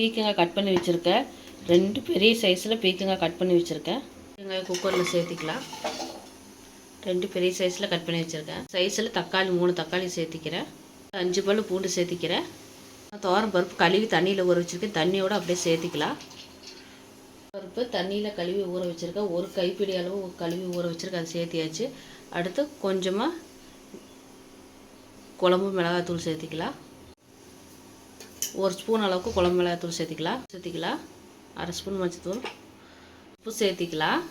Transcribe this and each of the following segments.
பீக்கங்காய் கட் பண்ணி வச்சுருக்கேன். ரெண்டு பெரிய சைஸில் பீக்கங்காய் கட் பண்ணி வச்சுருக்கேன். பீக்கங்காய் குக்கரில் சேர்த்திக்கலாம். ரெண்டு பெரிய சைஸில் கட் பண்ணி வச்சுருக்கேன். சைஸில் தக்காளி மூணு தக்காளி சேர்த்திக்கிறேன். அஞ்சு பல் பூண்டு சேர்த்திக்கிறேன். தோரம் பருப்பு கழுவி தண்ணியில் ஊற வச்சுருக்கேன். தண்ணியோடு அப்படியே சேர்த்திக்கலாம். பருப்பு தண்ணியில் கழுவி ஊற வச்சுருக்கேன். ஒரு கைப்பிடி அளவு கழுவி ஊற வச்சுருக்கேன். அதை சேர்த்தியாச்சு. அடுத்து கொஞ்சமாக குழம்பு மிளகாத்தூள் சேர்த்திக்கலாம். ஒரு ஸ்பூன் அளவுக்கு குழம்பு மிளகாத்தூள் சேர்த்திக்கலாம். சேர்த்திக்கலாம். அரை ஸ்பூன் மஞ்சத்தூள். உப்பு சேர்த்திக்கலாம்.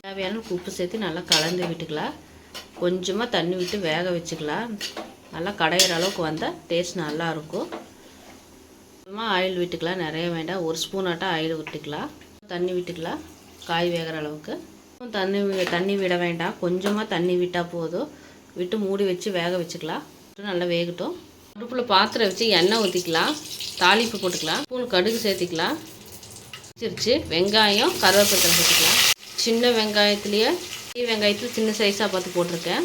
தேவையான உப்பு சேர்த்து நல்லா கலந்து விட்டுக்கலாம். கொஞ்சமாக தண்ணி விட்டு வேக வச்சுக்கலாம். நல்லா கடையிற அளவுக்கு வந்தால் டேஸ்ட் நல்லாயிருக்கும் கொஞ்சமாக ஆயில் விட்டுக்கலாம். நிறைய வேண்டாம். ஒரு ஸ்பூன் ஆட்டம் ஆயில் விட்டுக்கலாம். தண்ணி விட்டுக்கலாம். காய் வேகிற அளவுக்கு. தண்ணி தண்ணி விட வேண்டாம். கொஞ்சமாக தண்ணி விட்டால் போதும். விட்டு மூடி வச்சு வேக வச்சுக்கலாம். நல்லா வேகட்டும். அடுப்பில் பாத்திரம் வச்சு எண்ணெய் ஊற்றிக்கலாம் தாளிப்பு போட்டுக்கலாம். ஸ்பூன் கடுகு சேர்த்திக்கலாம். வச்சிருச்சு. வெங்காயம் கருவேப்பிலை சேர்த்துக்கலாம். சின்ன வெங்காயத்துலேயே பெரிய வெங்காயத்தில் சின்ன சைஸாக பார்த்து போட்டிருக்கேன்.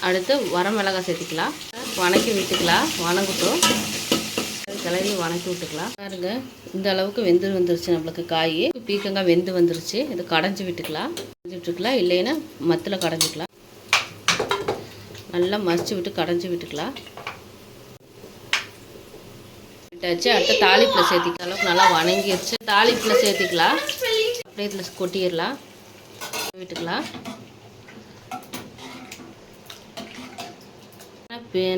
அடுத்து வரமிளகாய் சேர்த்திக்கலாம். வணக்கி விட்டுக்கலாம். வணங்கட்டும். கிளறி வணக்கி விட்டுக்கலாம். பாருங்க இந்த அளவுக்கு வெந்து வந்துருச்சு நம்மளுக்கு காய். பீக்கங்காய் வெந்து வந்துருச்சு. இது கடைஞ்சி விட்டுக்கலாம். கடைஞ்சி விட்டுக்கலாம் இல்லைன்னா மத்தில் கடைஞ்சிக்கலாம். நல்லா மசிச்சு விட்டு கடைஞ்சி விட்டுக்கலாம். விட்டாச்சு அடுத்து தாளிப்பில் சேர்த்திக்க அளவுக்கு நல்லா வணங்கிடுச்சு தாளிப்பில் சேர்த்திக்கலாம். அப்படியே இதில் கொட்டிடலாம். விட்டுக்கலாம்.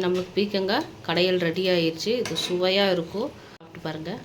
நம்மளுக்கு பீக்கங்காய் கடையில் ரெடி ஆயிடுச்சு இது சுவையாக இருக்கும். சாப்பிட்டு பாருங்கள்